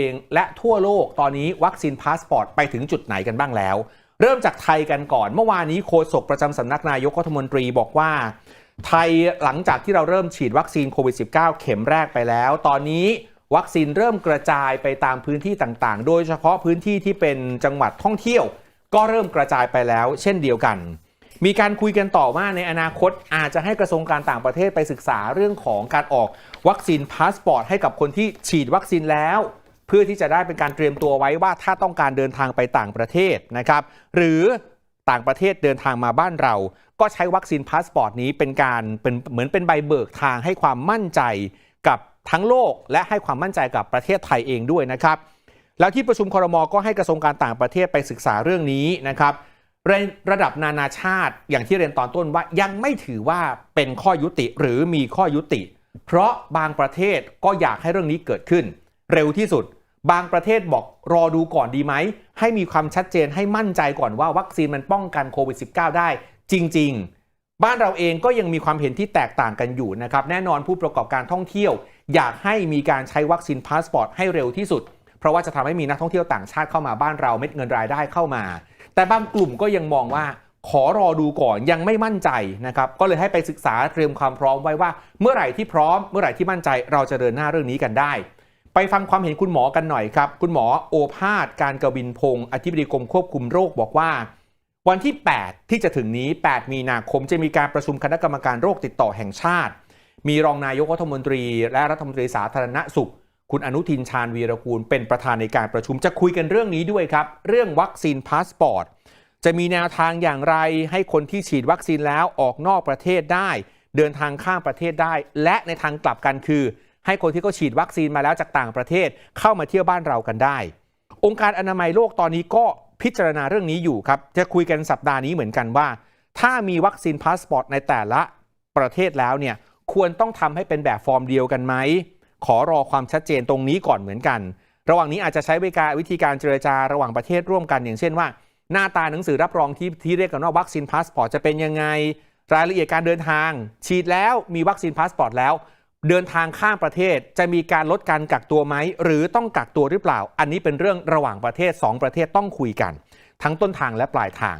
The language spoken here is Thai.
เองและทั่วโลกตอนนี้วัคซีนพาสปอร์ตไปถึงจุดไหนกันบ้างแล้ว เริ่มจากไทยกันก่อน เมื่อวานนี้โฆษกประจำสำนักนายกรัฐมนตรีบอกว่า ไทยหลังจากที่เราเริ่มฉีดวัคซีนโควิด -19 เข็มแรกไปแล้ว ตอนนี้วัคซีนเริ่มกระจายไปตามพื้นที่ต่างๆ โดยเฉพาะพื้นที่ที่เป็นจังหวัดท่องเที่ยว ก็เริ่มกระจายไปแล้ว เช่นเดียวกัน มีการคุยกันต่อว่าในอนาคตอาจจะให้กระทรวงการต่างประเทศไปศึกษาเรื่องของการออกวัคซีนพาสปอร์ตให้กับคนที่ฉีดวัคซีนแล้ว เพื่อที่จะได้เป็นการเตรียมตัวไว้ว่าถ้าต้องการเดินทางไปต่างประเทศนะครับหรือต่างประเทศเดินทางมาบ้านเรา ก็ใช้วัคซีนพาสปอร์ตนี้เป็นการเป็นเหมือนเป็นใบเบิกทางให้ความมั่นใจกับทั้งโลก และให้ความมั่นใจกับประเทศไทยเองด้วยนะครับแล้วที่ประชุมครมก็ให้กระทรวงการต่างประเทศไปศึกษาเรื่องนี้นะครับในระดับนานาชาติอย่างที่เรียนตอนต้นว่ายังไม่ถือว่าเป็นข้อยุติหรือมีข้อยุติ เพราะบางประเทศก็อยากให้เรื่องนี้เกิดขึ้น เร็วที่สุด บางประเทศบอกรอดูก่อนดีไหม ให้มีความชัดเจนให้มั่นใจก่อนว่าวัคซีนมันป้องกันโควิด -19 ได้จริง ๆ บ้านเราเองก็ยังมีความเห็นที่แตกต่างกันอยู่นะครับ แน่นอนผู้ประกอบการท่องเที่ยว อยากให้มีการใช้วัคซีนพาสปอร์ตให้เร็วที่สุด เพราะว่าจะทำให้มีนักท่องเที่ยวต่างชาติเข้ามาบ้านเราเม็ดเงินรายได้เข้ามา แต่บางกลุ่มก็ยังมองว่าขอรอดูก่อนยังไม่มั่นใจนะครับก็เลยให้ไปศึกษาเตรียมความพร้อมไว้ว่า เมื่อไหร่ที่พร้อม เมื่อไหร่ที่มั่นใจเราจะเดินหน้าเรื่องนี้กันได้ ไปฟังความเห็นคุณหมอกันหน่อยครับ คุณหมอโอภาสการกวินพงศ์อธิบดีกรมควบคุมโรคบอกว่า วันที่ 8 ที่จะถึงนี้ 8 มีนาคมจะมีการประชุมคณะกรรมการโรคติดต่อแห่งชาติ มีรองนายกรัฐมนตรี และรัฐมนตรีสาธารณสุข คุณอนุทินชาญวีรกูล เป็นประธานในการประชุมจะคุยกันเรื่องนี้ด้วยครับ เรื่องวัคซีนพาสปอร์ตจะมีแนวทางอย่างไรให้คนที่ฉีดวัคซีนแล้วออกนอกประเทศได้ เดินทางข้ามประเทศได้ และในทางกลับกันคือ ให้คนที่เขาฉีดวัคซีนมาแล้วจากต่างประเทศเข้ามาเที่ยวบ้านเรากันได้ องค์การอนามัยโลกตอนนี้ก็พิจารณาเรื่องนี้อยู่ครับ จะคุยกันสัปดาห์นี้เหมือนกันว่า ถ้ามีวัคซีนพาสปอร์ตในแต่ละประเทศแล้วเนี่ยควรต้องทำให้เป็นแบบฟอร์มเดียวกันไหม ขอรอความชัดเจนตรงนี้ก่อนเหมือนกัน ระหว่างนี้อาจจะใช้วิการวิธีการเจรจาระหว่างประเทศร่วมกันอย่างเช่นว่า หน้าตาหนังสือรับรองที่ที่เรียกกันว่าวัคซีนพาสปอร์ตจะเป็นยังไง รายละเอียดการเดินทาง ฉีดแล้วมีวัคซีนพาสปอร์ตแล้ว เดินทางข้ามประเทศจะมีการลดการกักตัวไหม หรือต้องกักตัวหรือเปล่า อันนี้เป็นเรื่องระหว่างประเทศ 2 ประเทศต้องคุยกัน ทั้งต้นทางและปลายทาง